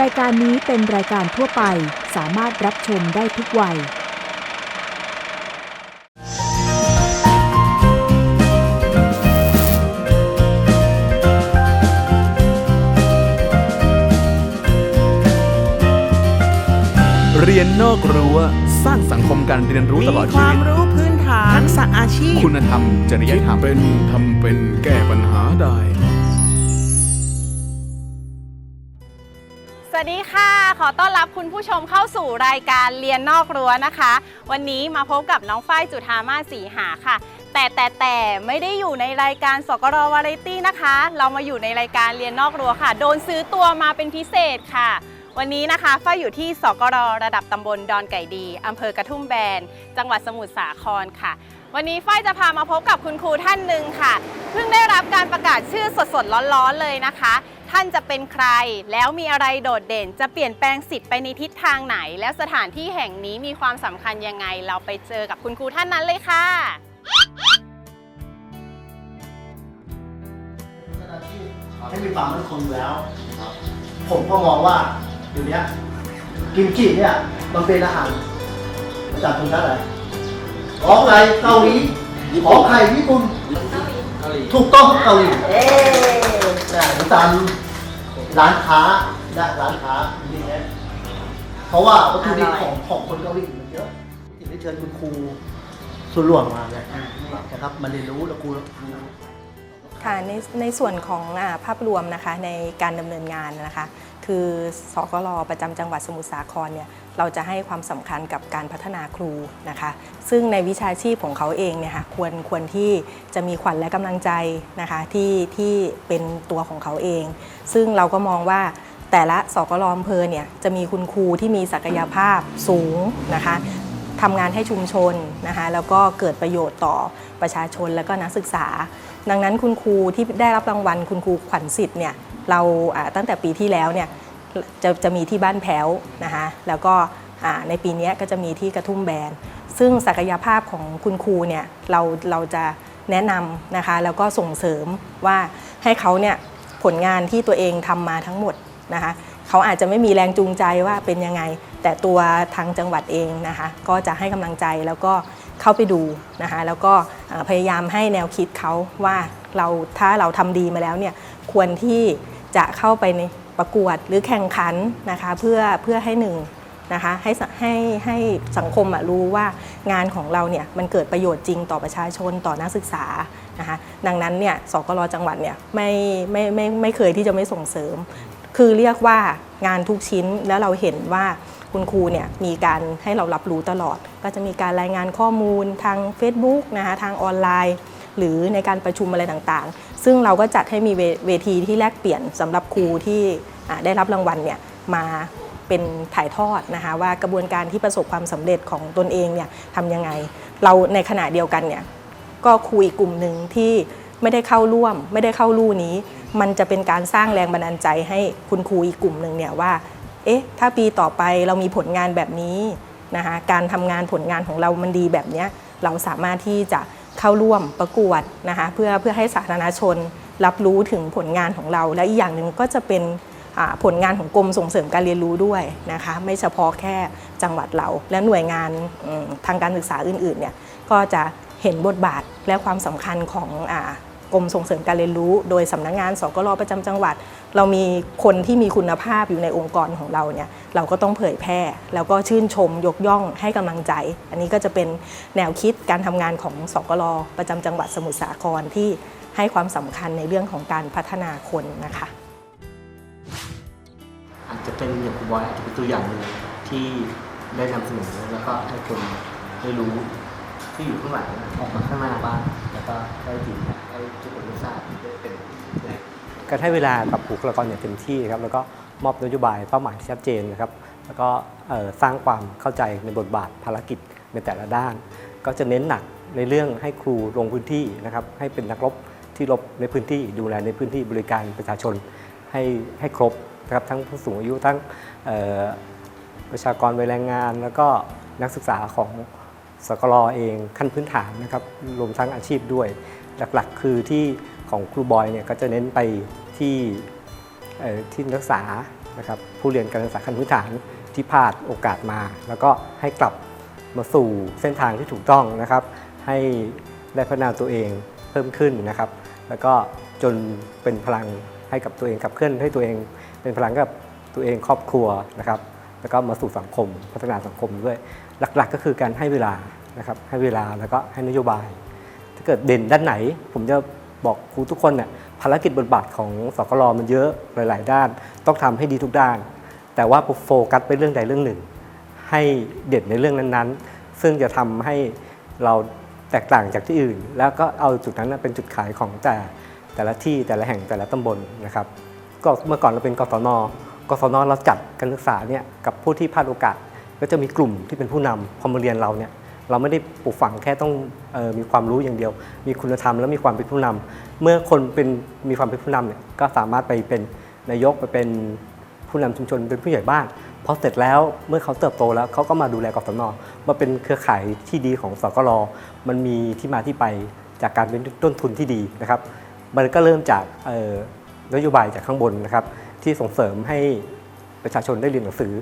รายการนี้เป็นรายการทั่วไปสามารถรับชมได้ทุกวัย เรียนนอกรั้วสร้างสังคมการเรียนรู้ตลอดมีคชีวาวิมตรู้พื้นฐานทักษะอาชีพ คุณธรรม จริยคิดธรรม เป็นทำเป็นแก้ปัญหาได้ สวัสดีค่ะ ขอต้อนรับคุณผู้ชมเข้าสู่รายการเรียนนอกรั้วนะคะ วันนี้มาพบกับน้องฝ้ายจุธามาศสีหาค่ะ แต่แต่แต่ไม่ได้อยู่ในรายการสกรวาไรตี้นะคะ เรามาอยู่ในรายการเรียนนอกรั้วค่ะ โดนซื้อตัวมาเป็นพิเศษค่ะ วันนี้นะคะฝ้ายอยู่ที่สกรระดับตำบลดอนไก่ดีอำเภอกระทุ่มแบน จังหวัดสมุทรสาครค่ะ วันนี้ฝ้ายจะพามาพบกับคุณครูท่านหนึ่งค่ะ เพิ่งได้รับการประกาศชื่อสดๆร้อนๆเลยนะคะ ท่านจะเป็นใคร แล้วมีอะไรโดดเด่น จะเปลี่ยนแปลงสิทธิ์ไปในทิศทางไหน แล้วสถานที่แห่งนี้มีความสำคัญยังไง เราไปเจอกับคุณครูท่านนั้นเลยค่ะ เจ้าหน้าที่ให้มีความมั่นคงอยู่แล้ว ผมก็มองว่าเดี๋ยวนี้ยกิมจิเนี่ยมันเป็นอาหารมาจากชนชาติอะไรของอะไรเกาหลีของไทยญี่ปุ่น ถูกต้องเกาหลีเอ๊ะแต่ตามร้านค้านะร้านค้าจริงๆนะเพราะว่าวัตถุดิบของของคนเกาหลีมันเยอะถึงได้เชิญคุณครูส่วนรวมมาเนี่ยนะครับมาเรียนรู้แล้วครูครูค่ะในในส่วนของอาภาพรวมนะคะในการดำเนินงานนะคะ คือสกลประจำจังหวัดสมุทรสาครเนี่ย เราจะให้ความสำคัญกับการพัฒนาครูนะคะ ซึ่งในวิชาชีพของเขาเองเนี่ยค่ะควรควรที่จะมีขวัญและกำลังใจนะคะที่ที่เป็นตัวของเขาเอง ซึ่งเราก็มองว่าแต่ละสกลอำเภอเนี่ยจะมีคุณครูที่มีศักยภาพสูงนะคะทำงานให้ชุมชนนะคะแล้วก็เกิดประโยชน์ต่อประชาชนและก็นักศึกษา ดังนั้นคุณครูที่ได้รับรางวัลคุณครูขวัญสิทธิ์เนี่ยเราตั้งแต่ปีที่แล้วเนี่ย จะจะมีที่บ้านแพ้วนะคะแล้วก็ในปีนี้ก็จะมีที่กระทุ่มแบน ซึ่งศักยภาพของคุณครูเนี่ยเราเราจะแนะนำนะคะแล้วก็ส่งเสริมว่าให้เขาเนี่ยผลงานที่ตัวเองทำมาทั้งหมดนะคะเขาอาจจะไม่มีแรงจูงใจว่าเป็นยังไง แต่ตัวทางจังหวัดเองนะคะก็จะให้กำลังใจแล้วก็เข้าไปดูนะคะแล้วก็พยายามให้แนวคิดเขาว่าเราถ้าเราทำดีมาแล้วเนี่ยควรที่จะเข้าไปใน ประกวดหรือแข่งขันนะคะเพื่อเพื่อให้หนึ่งนะคะให้ให้ให้สังคมรู้ว่างานของเราเนี่ยมันเกิดประโยชน์จริงต่อประชาชนต่อนักศึกษานะคะดังนั้นเนี่ยสกลจังหวัดเนี่ยไม่ไม่ไม่ไม่เคยที่จะไม่ส่งเสริม คือเรียกว่างานทุกชิ้นแล้วเราเห็นว่าคุณครูเนี่ยมีการให้เรารับรู้ตลอด ก็จะมีการรายงานข้อมูลทาง Facebook นะคะทางออนไลน์ หรือในการประชุมอะไรต่างๆ ซึ่งเราก็จัดให้มีเวเวทีที่แลกเปลี่ยนสำหรับครูที่ได้รับรางวัลเนี่ยมาเป็นถ่ายทอดนะคะว่ากระบวนการที่ประสบความสำเร็จของตนเองเนี่ยทำยังไง เราในขณะเดียวกันเนี่ยก็ครูอีกกลุ่มหนึ่งที่ไม่ได้เข้าร่วม ไม่ได้เข้าลู่นี้ มันจะเป็นการสร้างแรงบันดาลใจให้คุณครูอีกกลุ่มหนึ่งเนี่ยว่าเอ๊ะถ้าปีต่อไปเรามีผลงานแบบนี้นะคะการทำงานผลงานของเรามันดีแบบนี้เราสามารถที่จะ เข้าร่วมประกวดนะคะเพื่อเพื่อให้สาธารณชนรับรู้ถึงผลงานของเรา และอีกอย่างหนึ่งก็จะเป็นผลงานของกรมส่งเสริมการเรียนรู้ด้วยนะคะ ไม่เฉพาะแค่จังหวัดเรา และหน่วยงานทางการศึกษาอื่นๆเนี่ยก็จะเห็นบทบาทและความสำคัญของ กรมส่งเสริมการเรียนรู้ โดยสำนักงานสกลประจำจังหวัด เรามีคนที่มีคุณภาพอยู่ในองค์กรของเราเนี่ยเราก็ต้องเผยแพร่ แล้วก็ชื่นชมยกย่องให้กำลังใจ อันนี้ก็จะเป็นแนวคิดการทำงานของสกลประจำจังหวัดสมุทรสาครที่ให้ความสำคัญในเรื่องของการพัฒนาคนนะคะอาจจะเป็นอย่างคุณบอยอาจจะเป็นตัวอย่างหนึ่งที่ได้นำเสนอแล้วก็ให้คนได้รู้ที่อยู่ข้างหลังออกมาข้างหน้าบ้างแล้วก็ได้จริง ทราบที่เป็นการให้เวลากับบุคลากรอย่างเต็มที่ครับแล้วก็มอบนโยบายเป้าหมายที่ชัดเจนนะครับ แล้วก็สร้างความเข้าใจในบทบาทภารกิจในแต่ละด้าน ก็จะเน้นหนักในเรื่องให้ครูลงพื้นที่นะครับให้เป็นนักรบที่รบในพื้นที่ดูแลในพื้นที่บริการประชาชนให้ให้ครบนะครับทั้งผู้สูงอายุทั้งประชากรวัยแรงงาน แล้วก็นักศึกษาของสกลเองขั้นพื้นฐานนะครับรวมทั้งอาชีพด้วย หลักๆ คือที่ ของครูบอยเนี่ยก็จะเน้นไปที่ที่นักศึกษานะครับผู้เรียนการศึกษาขั้นพื้นฐานที่พลาดโอกาสมา แล้วก็ให้กลับมาสู่เส้นทางที่ถูกต้องนะครับ ให้ได้พัฒนาตัวเองเพิ่มขึ้นนะครับ แล้วก็จนเป็นพลังให้กับตัวเองขับเคลื่อนให้ตัวเอง เป็นพลังกับตัวเองครอบครัวนะครับ แล้วก็มาสู่สังคมพัฒนาสังคมด้วย หลักๆ ก็คือการให้เวลานะครับให้เวลาแล้วก็ให้นโยบาย ถ้าเกิดเด่นด้านไหน ผมจะ บอกครูทุกคนเนี่ยภารกิจบทบาทของสกลมันเยอะหลาย ๆ ด้าน ต้องทำให้ดีทุกด้าน แต่ว่าโฟกัสไปเรื่องใดเรื่องหนึ่ง ให้เด่นในเรื่องนั้น ๆ ซึ่งจะทำให้เราแตกต่างจากที่อื่น แล้วก็เอาจุดนั้นเป็นจุดขายของแต่แต่ละที่แต่ละแห่งแต่ละตำบลนะครับก็เมื่อก่อนเราเป็นกศนกศนเราจัดการศึกษาเนี่ยกับผู้ที่พลาดโอกาสก็จะมีกลุ่มที่เป็นผู้นำพอมาเรียนเราเนี่ย เราไม่ได้ปลูกฝังแค่ต้องออมีความรู้อย่างเดียว มีคุณธรรมและมีความเป็นผู้นำเมื่อคนเป็นมีความเป็นผู้นำเนี่ยก็สามารถไปเป็นนายกไปเป็นผู้นำชุมชนเป็นผู้ใหญ่บ้านพอเสร็จแล้วเมื่อเขาเติบโตแล้วเขาก็มาดูแลกศนมาเป็นเครือข่ายที่ดีของสกลมันมีที่มาที่ไปจากการเป็นต้นทุนที่ดีนะครับ มันก็เริ่มจากนโยบายจากข้างบนนะครับ ที่ส่งเสริมให้ประชาชนได้เรียนหนังสือ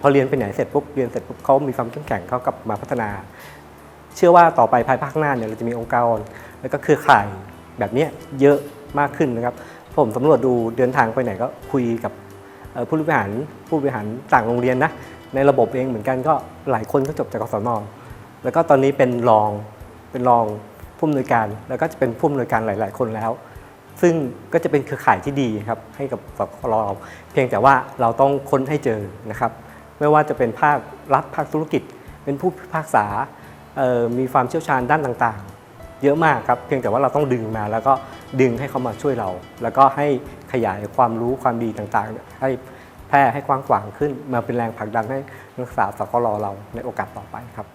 พอเรียนไปไหนเสร็จปุ๊บเรียนเสร็จปุ๊บเขามีความเข้มแข็งเขากลับมาพัฒนา เชื่อว่าต่อไปภายภาคหน้าเนี่ยเราจะมีองค์กร แล้วก็เครือข่ายแบบนี้เยอะมากขึ้นนะครับผมสำรวจดูเดินทางไปไหนก็คุยกับผู้บริหารผู้บริหารต่างโรงเรียนนะในระบบเองเหมือนกันก็หลายคนก็จบจากกศนแล้วก็ตอนนี้เป็นรองเป็นรองผู้อำนวยการ แล้วก็จะเป็นผู้อำนวยการหลาย ๆ คนแล้ว ซึ่งก็จะเป็นเครือข่ายที่ดีครับให้กับสกลเพียงแต่ว่าเราต้องค้นให้เจอนะครับ ไม่ว่าจะเป็นภาครัฐภาคธุรกิจ เป็นผู้พิพากษาเอ่อมีความเชี่ยวชาญด้านต่างๆ เยอะมากครับ เพียงแต่ว่าเราต้องดึงมา แล้วก็ดึงให้เขามาช่วยเรา แล้วก็ให้ขยายความรู้ความดีต่างๆเนี่ยให้แพร่ให้กว้างขวางขึ้น มาเป็นแรงผลักดันให้นักศึกษาสกลเราในโอกาสต่อไปครับ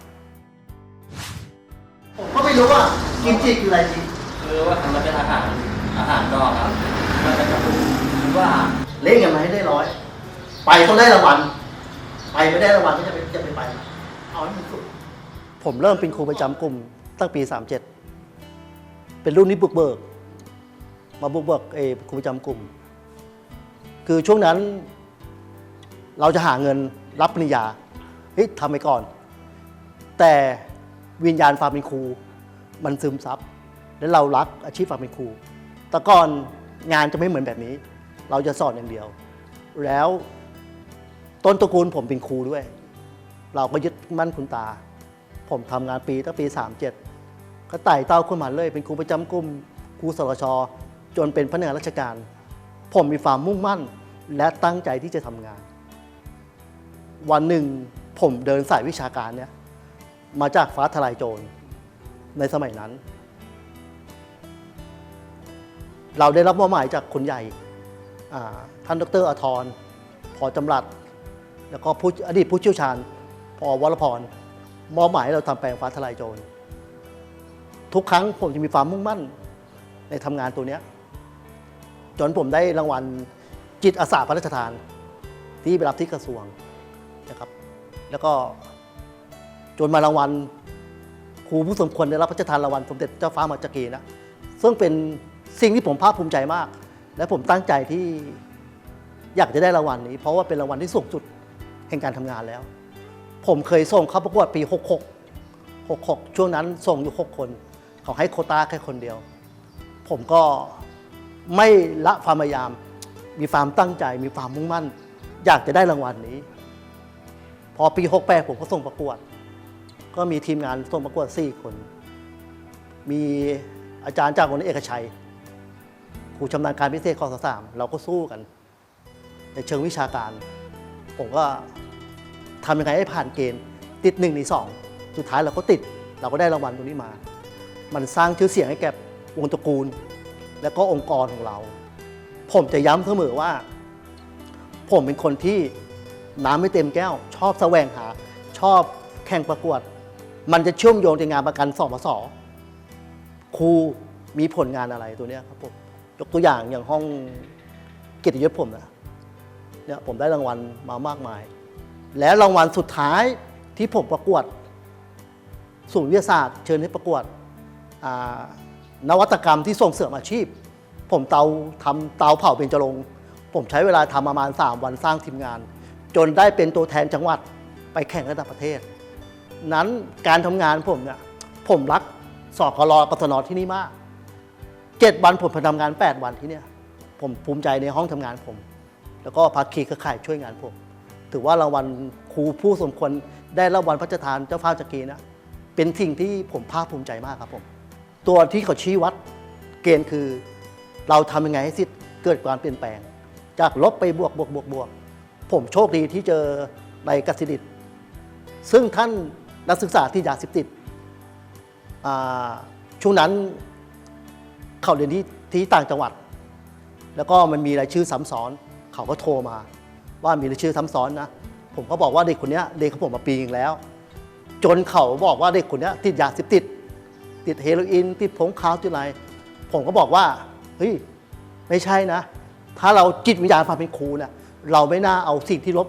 ผมก็ไม่รู้ว่ากิมจิคืออะไรจริงคือว่าทำมาเป็นอาหารอาหารก็ครับมันจะกระปุกคือว่าเล่นกันมาให้ได้ร้อย ไปต้องได้รางวัล ไปไม่ได้รางวัลก็จะไปจะไปไปเอาให้มันสุดผมเริ่มเป็นครูประจำกลุ่มตั้งปี 37 เป็นรุ่นนี้บุกเบิก มาบุกเบิกเออครูประจำกลุ่ม คือช่วงนั้นเราจะหาเงินรับปริญญาเฮ้ยทำไปก่อน แต่วิญญาณความเป็นครู มันซึมซับและเรารักอาชีพความเป็นครู แต่ก่อนงานจะไม่เหมือนแบบนี้ เราจะสอนอย่างเดียว แล้ว ต้นตระกูลผมเป็นครูด้วย เราก็ยึดมั่นคุณตา ผมทำงานปีตั้งปี 37 ก็ไต่เต้าขึ้นมาเลย เป็นครูประจำกลุ่มครูสรชจนเป็นพนักงานราชการ ผมมีความมุ่งมั่นและตั้งใจที่จะทำงาน วันหนึ่งผมเดินสายวิชาการเนี่ยมาจากฟ้าทลายโจรในสมัยนั้น เราได้รับมอบหมายจากคุณใหญ่ท่านดรอทรพอจำรัด แล้วก็ผู้อดีตผู้เชี่ยวชาญพอวรพรมอบหมายให้เราทำแปลงฟ้าทลายโจร ทุกครั้งผมจะมีความมุ่งมั่นในทำงานตัวเนี้ยจนผมได้รางวัลจิตอาสาพระราชทาน ที่ไปรับที่กระทรวงนะครับ แล้วก็จนมารางวัลครูผู้สมควรได้รับพระราชทานรางวัลสมเด็จเจ้าฟ้ามหาจักรีนะซึ่งเป็นสิ่งที่ผมภาคภูมิใจมาก และผมตั้งใจที่อยากจะได้รางวัลนี้ เพราะว่าเป็นรางวัลที่สูงสุด แห่งการทำงานแล้ว ผมเคยส่งเข้าประกวดปี 66 66 ช่วงนั้นส่งอยู่ 6 คน เขาให้โคต้าแค่คนเดียว ผมก็ไม่ละความพยายาม มีความตั้งใจ มีความมุ่งมั่น อยากจะได้รางวัลนี้ พอปี 68 ผมก็ส่งประกวด ก็มีทีมงานส่งประกวด 4 คน มีอาจารย์จากโรงเรียนเอกชัยครูชำนาญการพิเศษคอสสามเราก็สู้กัน ในเชิงวิชาการ ผมก็ทำยังไงให้ผ่านเกณฑ์ ติดหนึ่งในสองสุดท้ายเราก็ติดเราก็ได้รางวัลตรงนี้มา มันสร้างชื่อเสียงให้แก่วงตระกูล และก็องค์กรของเรา ผมจะย้ำเสมอว่า ผมเป็นคนที่น้ำไม่เต็มแก้ว ชอบแสวงหา ชอบแข่งประกวด มันจะเชื่อมโยงในงานประกันสมสครูมีผลงานอะไรตัวเนี้ยครับผมยกตัวอย่างอย่างห้องเกียรติยศผมนะ เนี่ยผมได้รางวัลมามากมาย และรางวัลสุดท้ายที่ผมประกวดศูนย์วิทยาศาสตร์ เชิญให้ประกวดนวัตกรรมที่ส่งเสริมอาชีพ ผมเตาทำเตาเผาเป็นจรงผมใช้เวลาทำประมาณ 3 วันสร้างทีมงาน จนได้เป็นตัวแทนจังหวัดไปแข่งระดับประเทศ นั้นการทำงานผมเนี่ยผมรักสอกรกศนที่นี่มากเจ็ดวันผมทำงาน 8 วันที่เนี่ยผมภูมิใจในห้องทำงานผม แล้วก็ภาคีเครือข่ายช่วยงานผม ถือว่ารางวัลครูผู้สมควรได้รางวัลพระราชทานเจ้าฟ้าจักรีนะเป็นสิ่งที่ผมภาคภูมิใจมากครับผม ตัวที่เขาชี้วัดเกณฑ์คือ เราทำยังไงให้สิทธิ์เกิดความเปลี่ยนแปลง จากลบไปบวกบวกบวกบวกผมโชคดีที่เจอในกสิดิตซึ่งท่านนักศึกษาที่ยาสิบติดช่วงนั้นเขาเรียนที่ที่ต่างจังหวัด แล้วก็มันมีรายชื่อซ้ำซ้อน เขาก็โทรมา ว่ามีรายชื่อซ้ำซ้อนนะ ผมก็บอกว่าเด็กคนนี้เด็กของผมมาปีนึงแล้ว จนเขาบอกว่าเด็กคนนี้ติดยาเสพติด ติดเฮโรอีนติดผงขาวติดอะไร ผมก็บอกว่าเฮ้ยไม่ใช่นะ ถ้าเราจิตวิญญาณความเป็นครูเนี่ยเราไม่น่าเอาสิ่งที่ลบ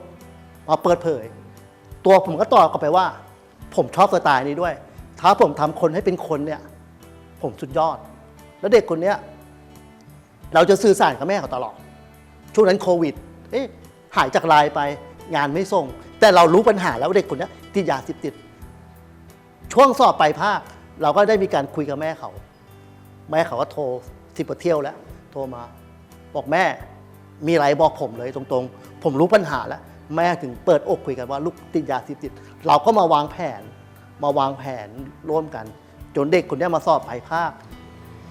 มาเปิดเผย ตัวผมก็ตอบกลับไปว่า ผมชอบสไตล์นี้ด้วย ถ้าผมทำคนให้เป็นคนเนี่ย ผมสุดยอด แล้วเด็กคนเนี้ยเราจะสื่อสารกับแม่เขาตลอด ช่วงนั้นโควิด เอ๊ะหายจากไลน์ไปงานไม่ส่ง แต่เรารู้ปัญหาแล้วเด็กคนนี้ติดยาเสพติด ช่วงสอบปลายภาค เราก็ได้มีการคุยกับแม่เขา แม่เขาก็โทรสิบกว่าเที่ยวแล้ว โทรมา บอกแม่มีอะไรบอกผมเลยตรงๆ ผมรู้ปัญหาแล้ว แม่ถึงเปิดอกคุยกันว่าลูกติดยาเสพติด เราก็มาวางแผน มาวางแผนร่วมกัน จนเด็กคนนี้มาสอบปลายภาค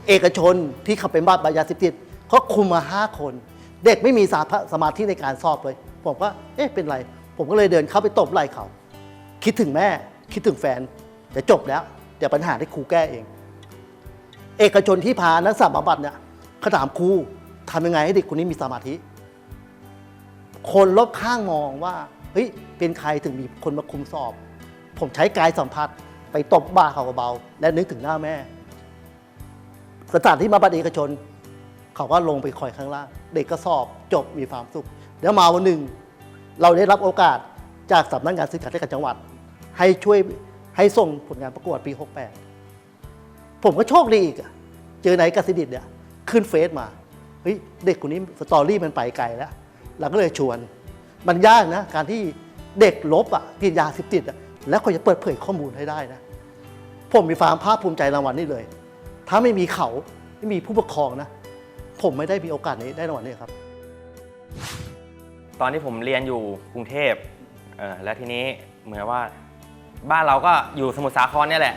เอกชนที่เขาเป็นบ้าบายาเสพติดเขาคุมมาห้าคน เด็กไม่มีสาสมาธิในการสอบเลย ผมก็เอ๊ะเป็นไร ผมก็เลยเดินเข้าไปตบไหล่เขา คิดถึงแม่ คิดถึงแฟนแต่จบแล้วเดี๋ยวปัญหาที่ครูแก้เอง เอกชนที่พานักศึกษาบำบัดเนี่ยเขาถามครูทำยังไงให้เด็กคนนี้มีสมาธิ คนรอบข้างมองว่าเฮ้ยเป็นใครถึงมีคนมาคุมสอบ ผมใช้กายสัมผัสไปตบบ่าเขาเบาๆและนึกถึงหน้าแม่สถานที่มาบัดเอกชน เขาก็ลงไปคอยข้างล่าง เด็กก็สอบจบมีความสุขแล้วมาวันหนึ่ง เราได้รับโอกาสจากสำนักงานศึกษาธิการจังหวัด ให้ช่วยให้ส่งผลงานประกวดปี 68 ผมก็โชคดีอีกเจอไหนกสิดิตเนี่ยขึ้นเฟซมาเฮ้ยเด็กคนนี้สตอรี่มันไปไกลแล้วเราก็เลยชวน มันยากนะ การที่เด็กลบอะติดยาเสพติดอะแล้วก็จะเปิดเผยข้อมูลให้ได้นะ ผมมีความภาคภูมิใจรางวัลนี้เลย ถ้าไม่มีเขาไม่มีผู้ปกครองนะ ผมไม่ได้มีโอกาสนี้ได้รางวัลนี้ครับ ตอนที่ผมเรียนอยู่กรุงเทพเออและทีนี้เหมือนว่าบ้านเราก็อยู่สมุทรสาครเนี่ยแหละ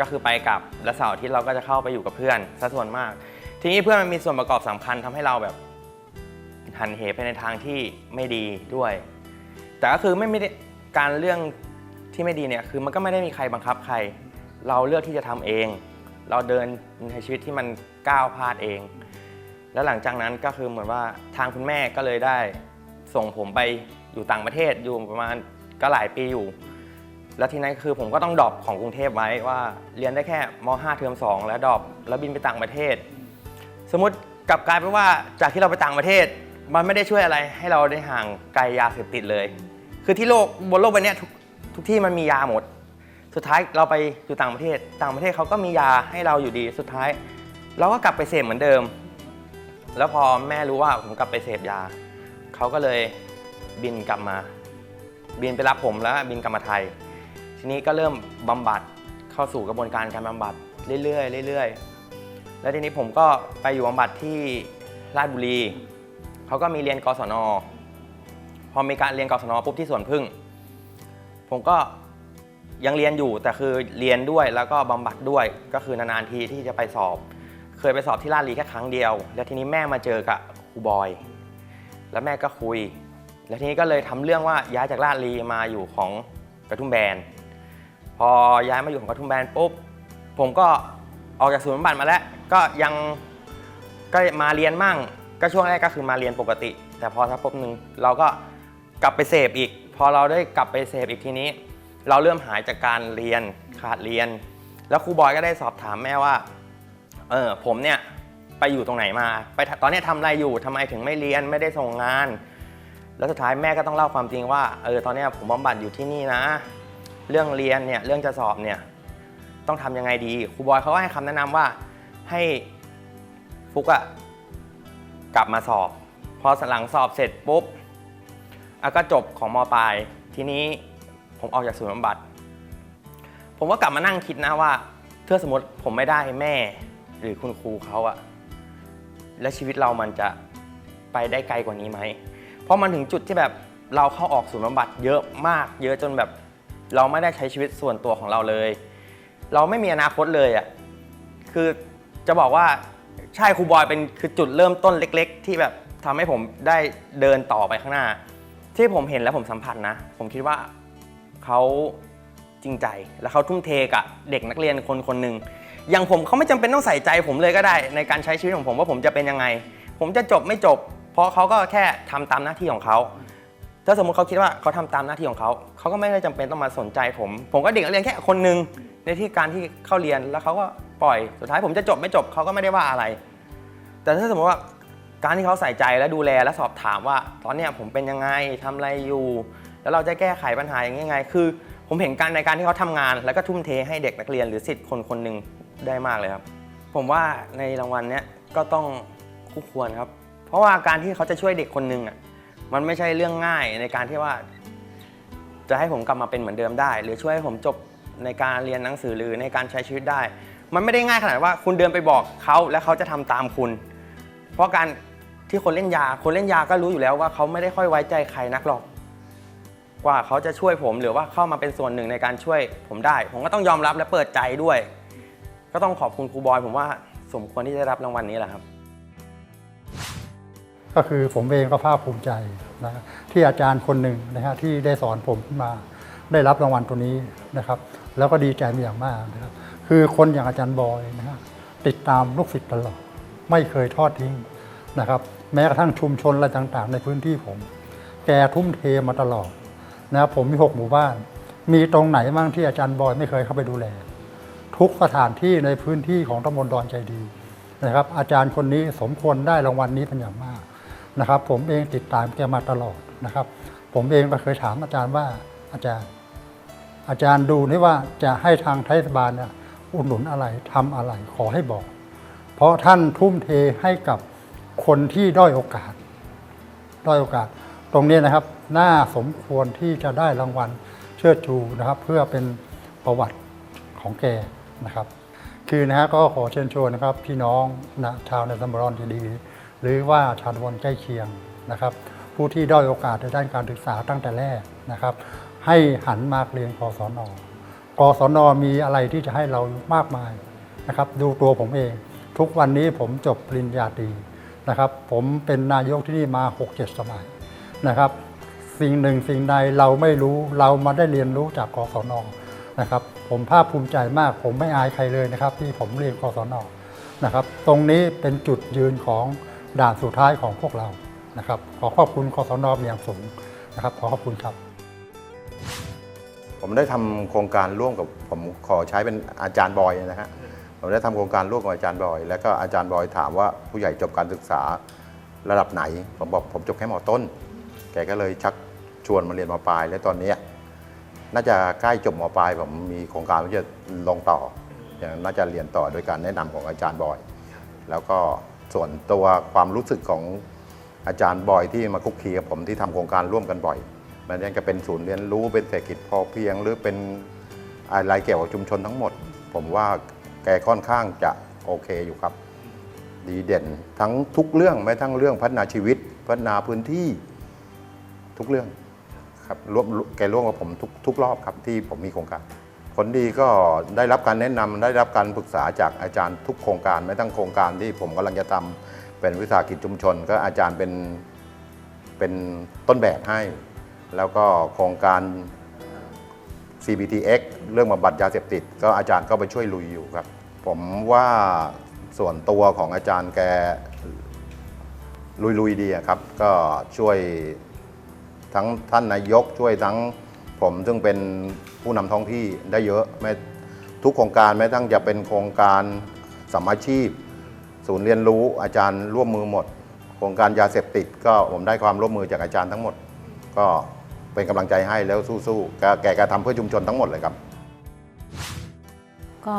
ก็คือไปกลับและเสาร์อาทิตย์เราก็จะเข้าไปอยู่กับเพื่อนซะส่วนมาก ทีนี้เพื่อนมันมีส่วนประกอบสำคัญทำให้เราแบบหันเหไปในทางที่ไม่ดีด้วย แต่ก็คือไม่ไม่ได้การเรื่องที่ไม่ดีเนี่ยคือมันก็ไม่ได้มีใครบังคับใคร เราเลือกที่จะทำเอง เราเดินในชีวิตที่มันก้าวพลาดเอง แล้วหลังจากนั้นก็คือเหมือนว่าทางคุณแม่ก็เลยได้ ส่งผมไปอยู่ต่างประเทศอยู่ประมาณก็หลายปีอยู่ แล้วทีนั้นคือผมก็ต้องดรอปของกรุงเทพไว้ว่าเรียนได้แค่ม .5 เทอม2 แล้วดรอปแล้วบินไปต่างประเทศ สมมติกลับกลายเป็นว่าจากที่เราไปต่างประเทศ มันไม่ได้ช่วยอะไรให้เราได้ห่างไกลยาเสพติดเลย คือที่โลกบนโลกใบนี้ทุกทุกที่มันมียาหมด สุดท้ายเราไปอยู่ต่างประเทศ ต่างประเทศเขาก็มียาให้เราอยู่ดี สุดท้าย เราก็กลับไปเสพเหมือนเดิม แล้วพอแม่รู้ว่าผมกลับไปเสพยา เขาก็เลยบินกลับมา บินไปรับผมแล้วบินกลับมาไทย ทีนี้ก็เริ่มบำบัดเข้าสู่กระบวนการการบำบัดเรื่อยๆเรื่อยๆ แล้วทีนี้ผมก็ไปอยู่บำบัดที่ราชบุรี เขาก็มีเรียนกศน พอมีการเรียนกศนปุ๊บที่สวนพึ่ง ผมก็ยังเรียนอยู่แต่คือเรียนด้วยแล้วก็บำบัดด้วยก็คือนานๆทีที่จะไปสอบ เคยไปสอบที่ราชบุรีแค่ครั้งเดียว แล้วทีนี้แม่มาเจอกับครูบอย แล้วแม่ก็คุย แล้วทีนี้ก็เลยทำเรื่องว่าย้ายจากราชบุรีมาอยู่ของกระทุ่มแบน พอย้ายมาอยู่ของกระทุ่มแบนปุ๊บผมก็ออกจากศูนย์บำบัดมาแล้วก็ยังก็มาเรียนมั่ง ก็ช่วงแรกก็คือมาเรียนปกติ แต่พอสักปุ๊บหนึ่งเราก็กลับไปเสพอีก พอเราได้กลับไปเสพอีกทีนี้ เราเริ่มหายจากการเรียนขาดเรียน แล้วครูบอยก็ได้สอบถามแม่ว่า เออผมเนี่ยไปอยู่ตรงไหนมา ไปตอนนี้ทำอะไรอยู่ทำไมถึงไม่เรียนไม่ได้ส่งงาน แล้วสุดท้ายแม่ก็ต้องเล่าความจริงว่าเออตอนนี้ผมบำบัดอยู่ที่นี่นะ เรื่องเรียนเนี่ยเรื่องจะสอบเนี่ยต้องทำยังไงดีครูบอยเขาก็ให้คำแนะนำว่าให้ฟุกอะกลับมาสอบ พอหลังสอบเสร็จปุ๊บอะก็จบของมปลาย ทีนี้ผมออกจากศูนย์บำบัด ผมก็กลับมานั่งคิดนะว่าถ้าสมมติผมไม่ได้แม่ หรือคุณครูเขาอะแล้วชีวิตเรามันจะไปได้ไกลกว่านี้ไหม เพราะมันถึงจุดที่แบบเราเข้าออกศูนย์บำบัดเยอะมาก เยอะจนแบบ เราไม่ได้ใช้ชีวิตส่วนตัวของเราเลย เราไม่มีอนาคตเลยอะคือจะบอกว่าใช่ครูบอยเป็นคือจุดเริ่มต้นเล็ก ๆ ที่แบบทำให้ผมได้เดินต่อไปข้างหน้า ที่ผมเห็นและผมสัมผัสนะ ผมคิดว่าเขาจริงใจและเขาทุ่มเทกับเด็กนักเรียนคนคนหนึ่ง อย่างผมเขาไม่จำเป็นต้องใส่ใจผมเลยก็ได้ ในการใช้ชีวิตของผมว่าผมจะเป็นยังไง ผมจะจบไม่จบ เพราะเขาก็แค่ทำตามหน้าที่ของเขาถ้าสมมติเขาคิดว่าเขาทำตามหน้าที่ของเขาเขาก็ไม่ได้จำเป็นต้องมาสนใจผม ผมก็เด็กนักเรียนแค่คนหนึ่งในที่การที่เข้าเรียนแล้วเขาก็ปล่อยสุดท้ายผมจะจบไม่จบเขาก็ไม่ได้ว่าอะไร แต่ถ้าสมมติว่าการที่เขาใส่ใจและดูแลและสอบถามว่า ตอนเนี้ยผมเป็นยังไงทำอะไรอยู่ แล้วเราจะแก้ไขปัญหาอย่างไง คือ ผมเห็นการในการที่เขาทำงาน แล้วก็ทุ่มเทให้เด็กนักเรียนหรือสิทธิ์คนคนหนึ่ง ได้มากเลยครับ ผมว่าในรางวัลเนี้ยก็ต้องคู่ควรครับ เพราะว่าการที่เขาจะช่วยเด็กคนหนึ่งอะมันไม่ใช่เรื่องง่ายในการที่ว่า จะให้ผมกลับมาเป็นเหมือนเดิมได้ หรือช่วยให้ผมจบในการเรียนหนังสือหรือในการใช้ชีวิตได้ มันไม่ได้ง่ายขนาดว่าคุณเดินไปบอกเขาแล้วเขาจะทำตามคุณ เพราะการที่คนเล่นยา คนเล่นยาก็รู้อยู่แล้วว่าเขาไม่ได้ค่อยไว้ใจใครนักหรอก กว่าเขาจะช่วยผมหรือว่าเข้ามาเป็นส่วนหนึ่งในการช่วยผมได้ ผมก็ต้องยอมรับและเปิดใจด้วย ก็ต้องขอบคุณครูบอยผมว่าสมควรที่จะได้รับรางวัลนี้แหละครับ ก็คือผมเองก็ภาคภูมิใจนะที่อาจารย์คนหนึ่งนะฮะที่ได้สอนผมมาได้รับรางวัลตัวนี้นะครับ แล้วก็ดีใจเป็นอย่างมากนะครับ คือคนอย่างอาจารย์บอยนะฮะติดตามลูกศิษย์ตลอดไม่เคยทอดทิ้งนะครับ แม้กระทั่งชุมชนอะไรต่างๆ ในพื้นที่ผม แกทุ่มเทมาตลอดนะครับผมมีหกหมู่บ้าน มีตรงไหนบ้างที่อาจารย์บอยไม่เคยเข้าไปดูแล ทุกสถานที่ในพื้นที่ของตำบลดอนใจดีนะครับ อาจารย์คนนี้สมควรได้รางวัลนี้เป็นอย่างมากนะครับ ผมเองติดตามแกมาตลอดนะครับ ผมเองก็เคยถามอาจารย์ว่าอาจารย์ อาจารย์ดูนี่ว่าจะให้ทางเทศบาลเนี่ยอุดหนุนอะไรทำอะไรขอให้บอก เพราะท่านทุ่มเทให้กับคนที่ด้อยโอกาส ด้อยโอกาส ตรงนี้นะครับน่าสมควรที่จะได้รางวัลเชิดชูนะครับ เพื่อเป็นประวัติของแก นะครับ คือนะฮะก็ขอเชิญชวนนะครับ พี่น้องนะชาวในตำบลรอนจะดี หรือว่าชาวตำบลใกล้เคียงนะครับ ผู้ที่ด้อยโอกาสในด้านการศึกษาตั้งแต่แรกนะครับ ให้หันมาเรียนกศนกศนมีอะไรที่จะให้เรามากมายนะครับ ดูตัวผมเอง ทุกวันนี้ผมจบปริญญาตรีนะครับ ผมเป็นนายกที่นี่มา 6-7 สมัยนะครับ สิ่งหนึ่งสิ่งใดเราไม่รู้เรามาได้เรียนรู้จากกศน นะครับ ผมภาคภูมิใจมาก ผมไม่อายใครเลยนะครับ ที่ผมเรียนกศนนะครับ ตรงนี้เป็นจุดยืนของด่านสุดท้ายของพวกเรานะครับ ขอขอบคุณกศนเป็นอย่างสูงนะครับ ขอขอบคุณครับผมได้ทำโครงการร่วมกับผมขอใช้เป็นอาจารย์บอยนะฮะผมได้ทำโครงการร่วมกับอาจารย์บอย แล้วก็อาจารย์บอยถามว่าผู้ใหญ่จบการศึกษาระดับไหน ผมบอกผมจบแค่มอต้น แกก็เลยชักชวนมาเรียนมปลาย และตอนนี้ น่าจะใกล้จบมปลายผมมีโครงการที่จะลงต่ออย่างน่าจะเรียนต่อโดยการแนะนำของอาจารย์บอย แล้วก็ส่วนตัวความรู้สึกของอาจารย์บอยที่มาคุกคีกับผมที่ทำโครงการร่วมกันบ่อย มันยังจะเป็นศูนย์เรียนรู้เป็นเศรษฐกิจพอเพียง หรือเป็นอะไรเกี่ยวกับชุมชนทั้งหมด ผมว่าแกค่อนข้างจะโอเคอยู่ครับ ดีเด่นทั้งทุกเรื่องแม้ทั้งเรื่องพัฒนาชีวิต พัฒนาพื้นที่ทุกเรื่อง ครับร่วมแกร่วมกับผมทุกทุกรอบครับที่ผมมีโครงการ ผลดีก็ได้รับการแนะนำได้รับการปรึกษาจากอาจารย์ทุกโครงการไม่ตั้งโครงการที่ผมกำลังจะทำเป็นวิสาหกิจชุมชน ก็อาจารย์เป็นเป็นต้นแบบให้ แล้วก็โครงการ CBTX เรื่องบำบัดยาเสพติด ก็อาจารย์ก็ไปช่วยลุยอยู่ครับ ผมว่าส่วนตัวของอาจารย์แกลุยๆดีครับ ก็ช่วย ทั้งท่านนายกช่วยทั้งผมซึ่งเป็นผู้นำท้องที่ได้เยอะแม้ทุกโครงการแม้ทั้งจะเป็นโครงการสัมมาชีพ ศูนย์เรียนรู้อาจารย์ร่วมมือหมด โครงการยาเสพติดก็ผมได้ความร่วมมือจากอาจารย์ทั้งหมด ก็เป็นกำลังใจให้แล้วสู้ๆแกแกก็ทำเพื่อชุมชนทั้งหมดเลยครับ ก็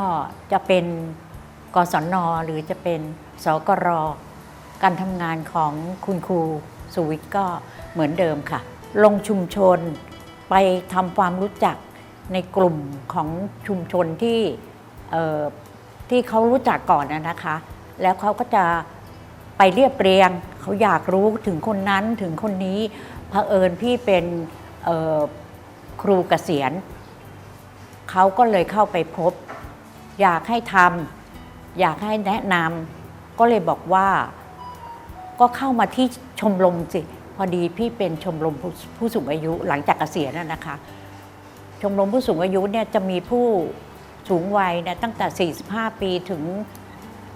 จะเป็นกศนหรือจะเป็นสกรการทำงานของคุณครูสุวิทย์ก็เหมือนเดิมค่ะ ลงชุมชน ไปทำความรู้จักในกลุ่มของชุมชนที่ที่เขารู้จักก่อนนะคะ แล้วเขาก็จะไปเรียบเรียง เขาอยากรู้ถึงคนนั้นถึงคนนี้เผอิญพี่เป็นครูเกษียณเขาก็เลยเข้าไปพบ อยากให้ทำอยากให้แนะนำก็เลยบอกว่าก็เข้ามาที่ชมรมสิ พอดีพี่เป็นชมรมผู้สูงอายุหลังจากเกษียณน่ะนะคะ ชมรมผู้สูงอายุเนี่ยจะมีผู้สูงวัยเนี่ยตั้งแต่ 45 ปีถึง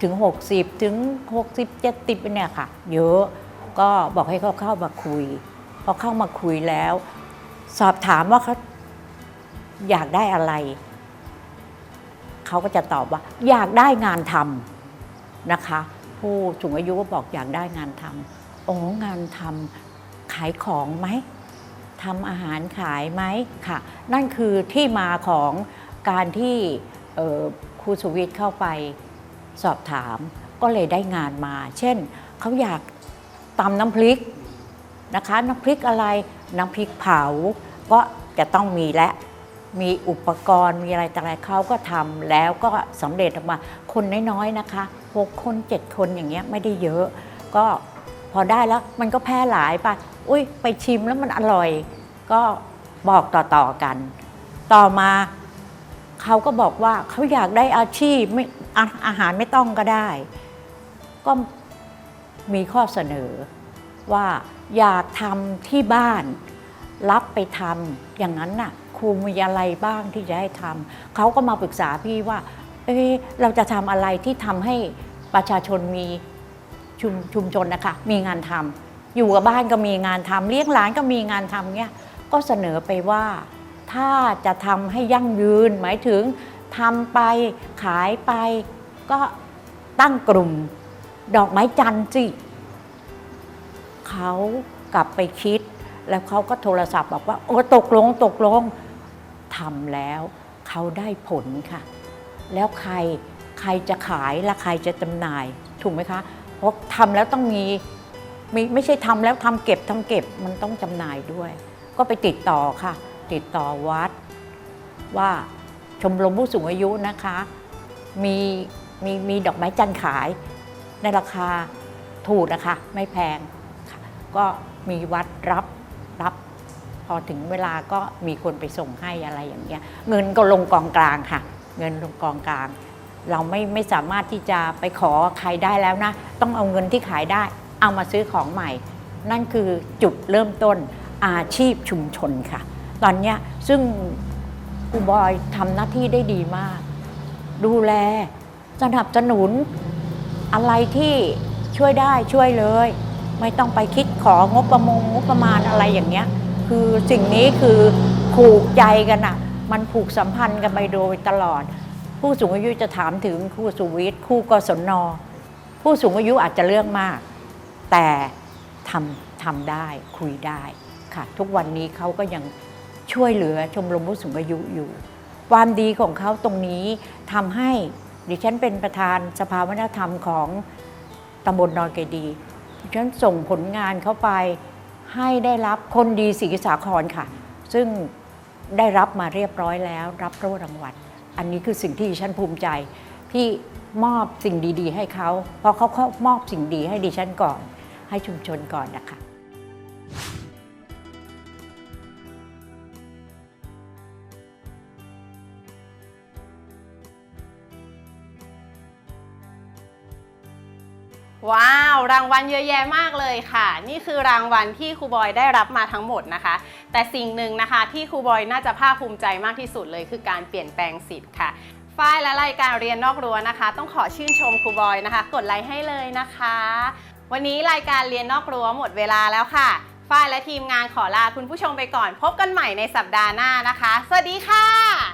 ถึง 60 ถึง 60 70เนี่ยค่ะ เยอะก็บอกให้เขาเข้ามาคุย พอเข้ามาคุยแล้ว สอบถามว่าเขาอยากได้อะไร เขาก็จะตอบว่า อยากได้งานทำนะคะ ผู้สูงอายุก็บอกอยากได้งานทำโอ้งานทำ ขายของไหมทำอาหารขายไหมค่ะ นั่นคือที่มาของการที่ครูสุวิทย์เข้าไปสอบถาม ก็เลยได้งานมา เช่นเขาอยากตำน้ำพริกนะคะน้ำพริกอะไรน้ำพริกเผา ก็จะต้องมีและมีอุปกรณ์มีอะไรต่างๆเขาก็ทำแล้วก็สำเร็จออกมาคนน้อยๆนะคะหกคนเจ็ดคนอย่างเงี้ยไม่ได้เยอะ ก็พอได้แล้วมันก็แพร่หลายไป อุ้ยไปชิมแล้วมันอร่อย ก็บอกต่อๆกัน ต่อมาเขาก็บอกว่าเขาอยากได้อาชีพไม่อาอาหารไม่ต้องก็ได้ ก็มีข้อเสนอว่าอยากทำที่บ้าน รับไปทำอย่างนั้นน่ะครูมีอะไรบ้างที่จะให้ทำเขาก็มาปรึกษาพี่ว่าเอ๊ะเราจะทำอะไรที่ทำให้ประชาชนมีชุมชุมชนนะคะ มีงานทำ อยู่กับบ้านก็มีงานทำเลี้ยงหลานก็มีงานทำเนี่ยก็เสนอไปว่าถ้าจะทำให้ยั่งยืน หมายถึงทำไปขายไป ก็ตั้งกลุ่ม ดอกไม้จันทร์สิเขากลับไปคิด แล้วเขาก็โทรศัพท์บอกว่า โอ้ตกลงตกลงทำแล้วเขาได้ผลค่ะ แล้วใครใครจะขายและใครจะจำหน่าย ถูกไหมคะเพราะทำแล้วต้องมี มีไม่ใช่ทำแล้วทำเก็บทำเก็บมันต้องจำหน่ายด้วย ก็ไปติดต่อค่ะ ติดต่อวัด ว่าชมรมผู้สูงอายุนะคะ มีมีมีดอกไม้จันทร์ขายในราคาถูกนะคะ ไม่แพงค่ะก็มีวัดรับรับ พอถึงเวลาก็มีคนไปส่งให้อะไรอย่างเงี้ย เงินก็ลงกองกลางค่ะ เงินลงกองกลาง เราไม่ไม่สามารถที่จะไปขอใครได้แล้วนะ ต้องเอาเงินที่ขายได้ เอามาซื้อของใหม่ นั่นคือจุดเริ่มต้นอาชีพชุมชนค่ะ ตอนนี้ซึ่งครูบอยทำหน้าที่ได้ดีมาก ดูแลสนับสนุนอะไรที่ช่วยได้ช่วยเลย ไม่ต้องไปคิดของบประมงงบประมาณอะไรอย่างเงี้ย คือสิ่งนี้คือผูกใจกันอะมันผูกสัมพันธ์กันไปโดยตลอด ผู้สูงอายุจะถามถึงครูสุวิทย์ครูกศนผู้สูงอายุอาจจะเรื่องมาก แต่ทำทำได้คุยได้ค่ะ ทุกวันนี้เขาก็ยังช่วยเหลือชมรมผู้สูงอายุอยู่ ความดีของเขาตรงนี้ทำให้ดิฉันเป็นประธานสภาวัฒนธรรมของตำบลนอนเกดีดิฉันส่งผลงานเข้าไปให้ได้รับคนดีศรีสาครค่ะ ซึ่งได้รับมาเรียบร้อยแล้ว รับโล่รางวัลอันนี้คือสิ่งที่ดิฉันภูมิใจ ที่มอบสิ่งดี ๆ ให้เขาเพราะเขาเขามอบสิ่งดีให้ดิฉันก่อน ให้ชุมชนก่อนนะคะว้าว รางวัลเยอะแยะมากเลยค่ะ นี่คือรางวัลที่ครูบอยได้รับมาทั้งหมดนะคะ แต่สิ่งหนึ่งนะคะ ที่ครูบอยน่าจะภาคภูมิใจมากที่สุดเลย คือการเปลี่ยนแปลงสิทธิ์ค่ะฝ้ายและรายการเรียนนอกรั้วนะคะ ต้องขอชื่นชมครูบอยนะคะ กดไลค์ให้เลยนะคะ วันนี้รายการเรียนนอกรั้วหมดเวลาแล้วค่ะ ฝ้ายและทีมงานขอลาคุณผู้ชมไปก่อน พบกันใหม่ในสัปดาห์หน้านะคะ สวัสดีค่ะ